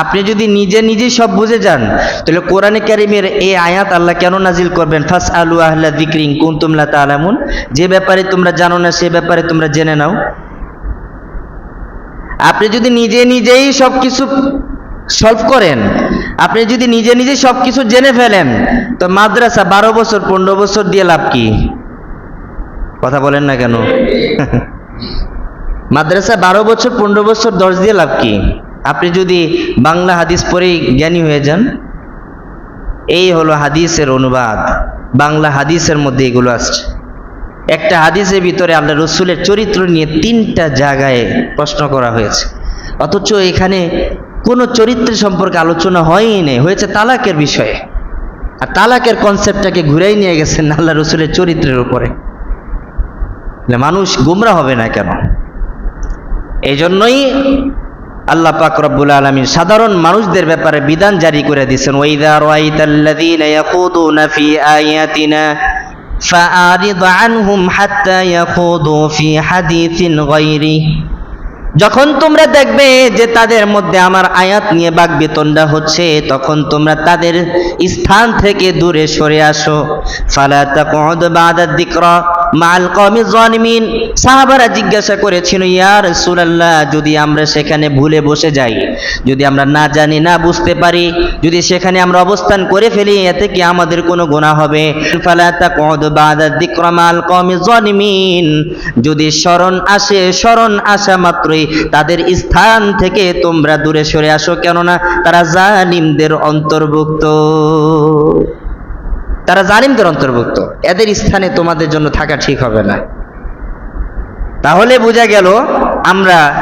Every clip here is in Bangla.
আপনি যদি নিজে নিজেই সব বুঝে যান, তাহলে কোরআনে কারিমের এই আয়াত আল্লাহ কেন নাজিল করবেন? ফাস আলু আহলা দিক্রিং কুন তুমলা তালামুন যে ব্যাপারে তোমরা জানো না, সে ব্যাপারে তোমরা জেনে নাও। আপনি যদি নিজে নিজেই সব কিছু সলভ করেন, আপনি যদি নিজে নিজে সব কিছু জেনে ফেলেন, তো মাদ্রাসা বারো বছর, পনেরো বছর দিয়ে লাভ কি? কথা বলেন না কেন? মাদ্রাসা বারো বছর, পনেরো বছর, দশ দিয়ে লাভ কি? আপনি যদি বাংলা হাদিস পড়েই জ্ঞানী হয়ে যান, এই হলো হাদিসের অনুবাদ। বাংলা হাদিসের মধ্যে এগুলো আসছে। একটা হাদিসের ভিতরে আল্লাহ রসুলের চরিত্র নিয়ে তিনটা জায়গায় প্রশ্ন করা হয়েছে। অথচ এখানে কোনো চরিত্র সম্পর্কে আলোচনা হয়ই নেই, হয়েছে তালাকের বিষয়ে। আর তালাকের কনসেপ্টটাকে ঘুরাই নিয়ে গেছেন আল্লাহ রসুলের চরিত্রের উপরে। মানুষ গুমরা হবে না কেন? এই জন্যই আল্লাহ পাক রব্বুল আলামিন সাধারণ মানুষদের ব্যাপারে বিধান জারি করে দিয়েছেন ওয়াইদা রাআইতাল্লাযীনা ইয়াখুদুনা ফি আয়াতিনা ফাআরিদ আনহুম হাত্তা ইয়াখুদু ফি হাদিসিন গায়রি যখন তোমরা দেখবে যে তাদের মধ্যে আমার আয়াত নিয়ে বাক বেতনটা হচ্ছে, তখন তোমরা তাদের স্থান থেকে দূরে সরে আসো। ফালা তাকুদ বাদা যিকরা মাল কওমি জালিমিন সাহাবারা জিজ্ঞাসা করেছিল, ইয়া রাসূলুল্লাহ, যদি আমরা সেখানে ভুলে বসে যাই, যদি আমরা না জানি, না বুঝতে পারি, যদি সেখানে আমরা অবস্থান করে ফেলি, এতে কি আমাদের কোনো গুনাহ হবে? ফালা তাকুদ বাদা যিকরা মাল কওমি জালিমিন যদি স্মরণ আসে স্মরণ আসা মাত্রই তাদের স্থান থেকে তোমরা দূরে সরে আসো, কেননা তারা জালিমদের অন্তর্ভুক্ত। তারা জালিমদের অন্তর্ভুক্ত। এদের স্থানে তোমাদের জন্য থাকা ঠিক হবে না। তাহলে বোঝা গেল, আমরা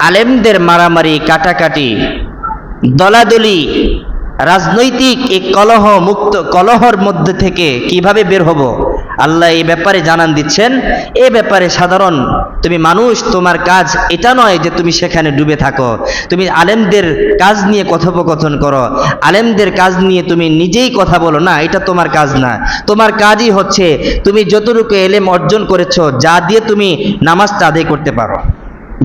আলেমদের মারামারি, কাটাকাটি, দলাদলি, রাজনৈতিক এই কলহ মুক্ত কলহর মধ্যে থেকে কীভাবে বের হব? আল্লাহ এই ব্যাপারে জানান দিচ্ছেন, এ ব্যাপারে সাধারণ তুমি মানুষ, তোমার কাজ এটা নয় যে তুমি সেখানে ডুবে থাকো। তুমি আলেমদের কাজ নিয়ে কথোপকথন করো। আলেমদের কাজ নিয়ে তুমি নিজেই কথা বলো, না, এটা তোমার কাজ না। তোমার কাজই হচ্ছে তুমি যতটুকু এলেম অর্জন করেছ, যা দিয়ে তুমি নামাজটা আদায় করতে পারো।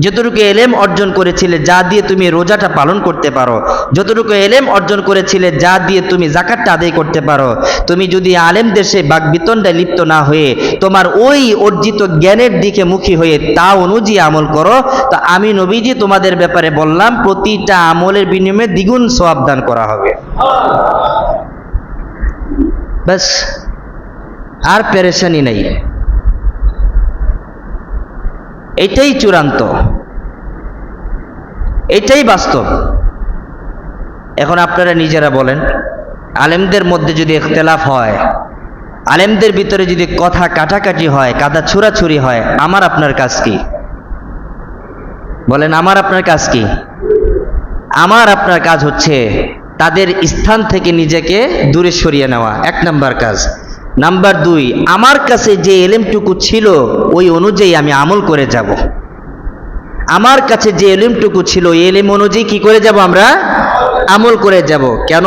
যতটুকু এলেম অর্জন করেছিলে, যা দিয়ে তুমি রোজাটা পালন করতে পারো, যতটুকু এলেম অর্জন করেছিলে, যা দিয়ে তুমি জাকাতটা আদায় করতে পারো, তুমি যদি আলেম দেশে বাগবিতণ্ডায় লিপ্ত না হয়ে, তোমার ওই অর্জিত জ্ঞানের দিকে মুখী হয়ে তা অনুযায়ী আমল করো, তো আমি নবীজি তোমাদের ব্যাপারে বললাম, প্রতিটা আমলের বিনিময়ে দ্বিগুণ সোয়াব দান করা হবে। ব্যাস, আর পেরেশানি নেই। এটাই চূড়ান্ত। এটাই বাস্তব। এখন আপনারা নিজেরা বলেন, আলেমদের মধ্যে যদি ইখতলাফ হয়, আলেমদের ভিতরে যদি কথা কাটাকাটি হয়, কাদা ছুরাছুরি হয়, আমার আপনার কাজ কি? বলেন, আমার আপনার কাজ কি? আমার আপনার কাজ হচ্ছে তাদের স্থান থেকে নিজেকে দূরে সরিয়ে নেওয়া। এক নাম্বার কাজ। নাম্বার দুই, আমার কাছে যে এলেমটুকু ছিল, ওই অনুযায়ী আমি আমল করে যাব। আমার কাছে যে এলেমটুকু ছিল, এই এলেম অনুযায়ী কি করে যাব আমরা? আমল করে যাব। কেন?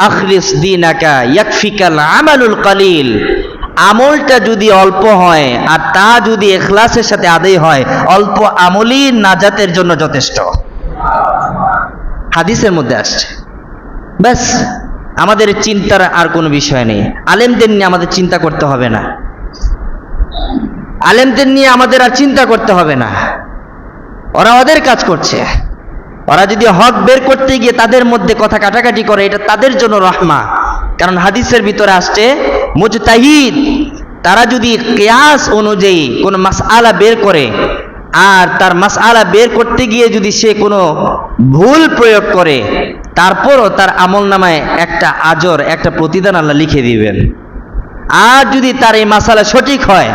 আখরিস দিনাকা ইয়াকফিকাল আমালুল কালিল। আমলটা যদি অল্প হয়, আর তা যদি এখলাসের সাথে আদায় হয়, অল্প আমলই নাজাতের জন্য যথেষ্ট। হাদিসের মধ্যে আসছে। ব্যাস। আমাদের চিন্তার আর কোনো বিষয় নেই। আলেমদের নিয়ে আমাদের চিন্তা করতে হবে না। আলেমদের নিয়ে আমাদের আর চিন্তা করতে হবে না। ওরা ওদের কাজ করছে। ওরা যদি হক বের করতে গিয়ে তাদের মধ্যে কথা কাটাকাটি করে, এটা তাদের জন্য রহমা। কারণ হাদিসের ভিতরে আসছে, মুজতাহিদ, তারা যদি কেয়াস অনুযায়ী কোনো মাসআলা বের করে, আর তার মাসআলা বের করতে গিয়ে যদি সে কোনো ভুল প্রয়োগ করে তারপরও তার আমল নামায় একটা আজর, একটা প্রতিদান আল্লাহ লিখে দিবেন। আর যদি তার এই মাসালা সঠিক হয়,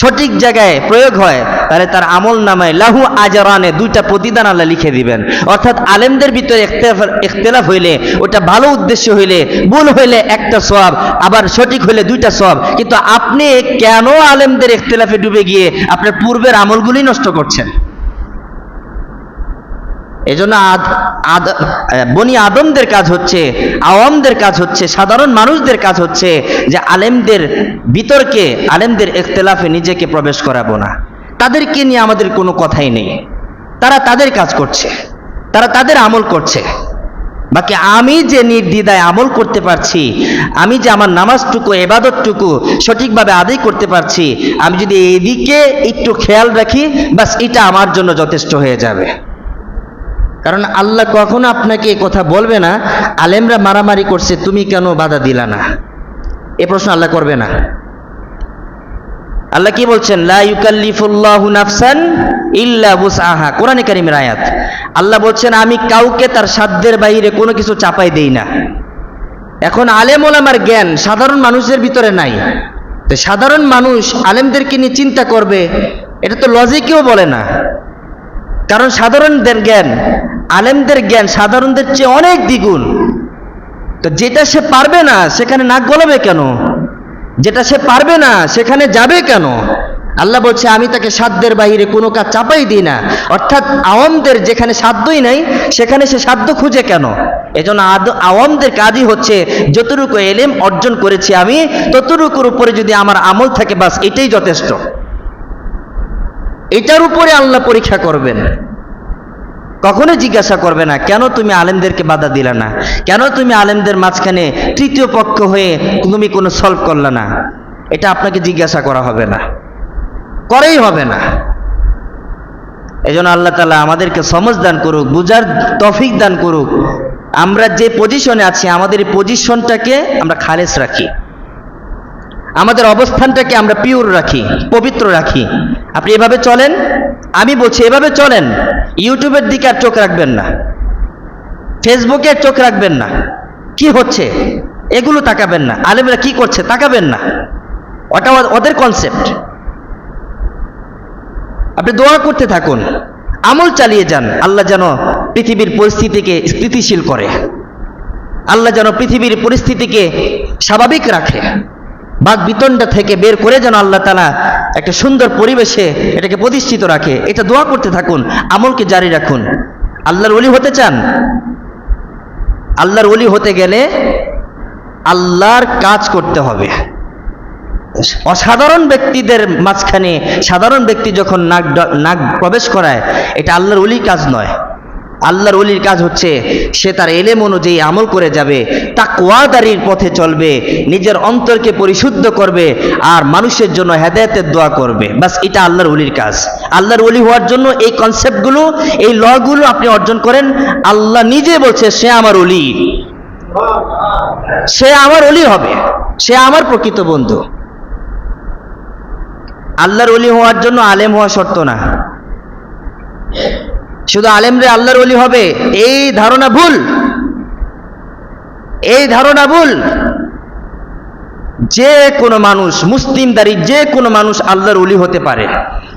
সঠিক জায়গায় প্রয়োগ হয়, তাহলে তার আমল নামায় লাহু আজরানে দুইটা প্রতিদান আল্লাহ লিখে দিবেন। অর্থাৎ আলেমদের ভিতরে ইখতিলাফ হইলে, ওটা ভালো উদ্দেশ্য হইলে, ভুল হইলে একটা সব আবার সঠিক হইলে দুইটা সব কিন্তু আপনি কেন আলেমদের ইখতিলাফে ডুবে গিয়ে আপনার পূর্বের আমলগুলি নষ্ট করছেন? এজন্য আদ আদ বনি আদমদের কাজ হচ্ছে, আওয়ামদের কাজ হচ্ছে, সাধারণ মানুষদের কাজ হচ্ছে যে আলেমদের বিতর্কে, আলেমদের ইখতিলাফে নিজেকে প্রবেশ করাবো না। তাদেরকে নিয়ে আমাদের কোনো কথাই নেই। তারা তাদের কাজ করছে। তারা তাদের আমল করছে। বাকি আমি যে নির্দ্বিধায় আমল করতে পারছি, আমি যে আমার নামাজটুকু, এবাদতটুকু সঠিকভাবে আদায় করতে পারছি, আমি যদি এদিকে একটু খেয়াল রাখি, বাস এটা আমার জন্য যথেষ্ট হয়ে যাবে। কারণ আল্লাহ কখনো আপনাকে কথা বলবে না, আলেমরা মারামারি করছে, তুমি কেন বাধা দিলা না? এ প্রশ্ন আল্লাহ করবে না। আল্লাহ কি বলছেন? লা নাফসান ইল্লা কোরআনে কারিমের আয়াত। আল্লাহ বলছেন, আমি কাউকে তার সাধ্যের বাইরে কোনো কিছু চাপাই দেই না। এখন আলেম ওলামার জ্ঞান সাধারণ মানুষের ভিতরে নাই। তো সাধারণ মানুষ আলেমদেরকে নিয়ে চিন্তা করবে, এটা তো লজিকেও বলে না। কারণ সাধারণদের জ্ঞান, আলেমদের জ্ঞান সাধারণদের চেয়ে অনেক দ্বিগুণ। তো যেটা সে পারবে না, সেখানে নাক গলাবে কেন? যেটা সে পারবে না, সেখানে যাবে কেন? আল্লাহ বলছে, আমি তাকে সাধ্যের বাইরে কোনো কাজ চাপাই দিই না। অর্থাৎ আওয়ামদের যেখানে সাধ্যই নাই, সেখানে সে সাধ্য খুঁজে কেন? এজন্য আওয়ামদের কাজই হচ্ছে, যতটুকু এলেম অর্জন করেছি আমি, ততটুকুর উপরে যদি আমার আমল থাকে, বাস এটাই যথেষ্ট। এটার উপরে আল্লাহ পরীক্ষা করবেন। কখনো জিজ্ঞাসা করবে না, কেন তুমি আলেমদেরকে বাধা দিলে না? কেন তুমি আলেমদের মাঝখানে তৃতীয় পক্ষ হয়ে তুমি কোনো সলভ করলে না? এটা আপনাকে জিজ্ঞাসা করা হবে না। করেই হবে না। এই জন্য আল্লাহ তালা আমাদেরকে সমজ দান করুক, বুঝার তফিক দান করুক। আমরা যে পজিশনে আছি, আমাদের এই পজিশনটাকে আমরা খালেস রাখি। আমাদের অবস্থানটাকে আমরা পিওর রাখি, পবিত্র রাখি। আপনি এভাবে চলেন, আমি বলছি এভাবে চলেন, ইউটিউবের দিকে আর চোখ রাখবেন না, ফেসবুকে চোখ রাখবেন না। কি হচ্ছে? এগুলো তাকাবেন না। আলেমরা কি করছে? তাকাবেন না। ওটা ওদের কনসেপ্ট আপনি দোয়া করতে থাকুন, আমল চালিয়ে যান। আল্লাহ যেন পৃথিবীর পরিস্থিতিকে স্থিতিশীল করে। আল্লাহ যেন পৃথিবীর পরিস্থিতিকে স্বাভাবিক রাখে। বাঘ বিতণ্ডা থেকে বের করে যেন আল্লাহ তালা একটা সুন্দর পরিবেশে এটাকে প্রতিষ্ঠিত রাখে। এটা দোয়া করতে থাকুন, আমলকে জারি রাখুন। আল্লাহর অলি হতে চান? আল্লাহর অলি হতে গেলে আল্লাহর কাজ করতে হবে। অসাধারণ ব্যক্তিদের মাঝখানে সাধারণ ব্যক্তি যখন নাক নাক প্রবেশ করায়, এটা আল্লাহর অলি কাজ নয়। আল্লাহর অলির কাজ হচ্ছে সে তার এলেম অনুযায়ী আমল করে যাবে তা কোয়াদারির পথে চলবে, নিজের অন্তরকে পরিশুদ্ধ করবে আর মানুষের জন্য হেদায়তের দোয়া করবে। বাস এটা আল্লাহর অলির কাজ। আল্লাহর অলি হওয়ার জন্য এই কনসেপ্টগুলো এই লগুলো আপনি অর্জন করেন, আল্লাহ নিজে বলছে, সে আমার অলি সে আমার অলি হবে। সে আমার প্রকৃত বন্ধু। আল্লাহর অলি হওয়ার জন্য আলেম হওয়া শর্ত না। শুধু আলেমরে আল্লাহর অলি হবে এই ধারণা ভুল। এই ধারণা ভুল। যে কোনো মানুষ মুসলিম দাঁড়ি যে কোনো মানুষ আল্লাহর অলি হতে পারে।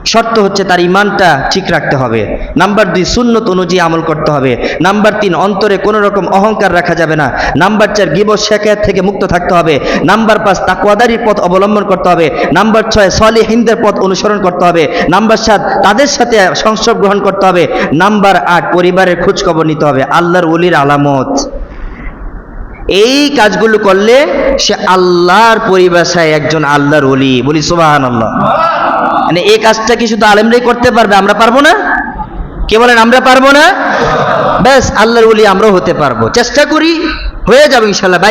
শর্ত হচ্ছে তার ইমানটা ঠিক রাখতে হবে। নাম্বার দুই, সুন্নত অনুযায়ী আমল করতে হবে। নাম্বার তিন, অন্তরে কোনো রকম অহংকার রাখা যাবে না। নাম্বার চার গিবস শেখায়ত থেকে মুক্ত থাকতে হবে। নাম্বার পাঁচ, তাকওয়াদারির পথ অবলম্বন করতে হবে। নাম্বার ছয় সলি হিন্দের পথ অনুসরণ করতে হবে। নাম্বার সাত, তাদের সাথে সংসব গ্রহণ করতে হবে। নাম্বার আট, পরিবারের খোঁজখবর নিতে হবে। আল্লাহর অলির আলামত। এই কাজগুলো করলে সে আল্লাহর পরিভাষায় একজন আল্লাহর অলি বলি সুবাহান আল্লাহ মানে এই কাজটা কি শুধু আলেমরাই করতে পারবে, আমরা পারব না? কে বলেন, আমরা পারব না? ব্যাস, আল্লাহর অলি আমরাও হতে পারব। চেষ্টা করি, হয়ে যাবে ইনশাল্লাহ।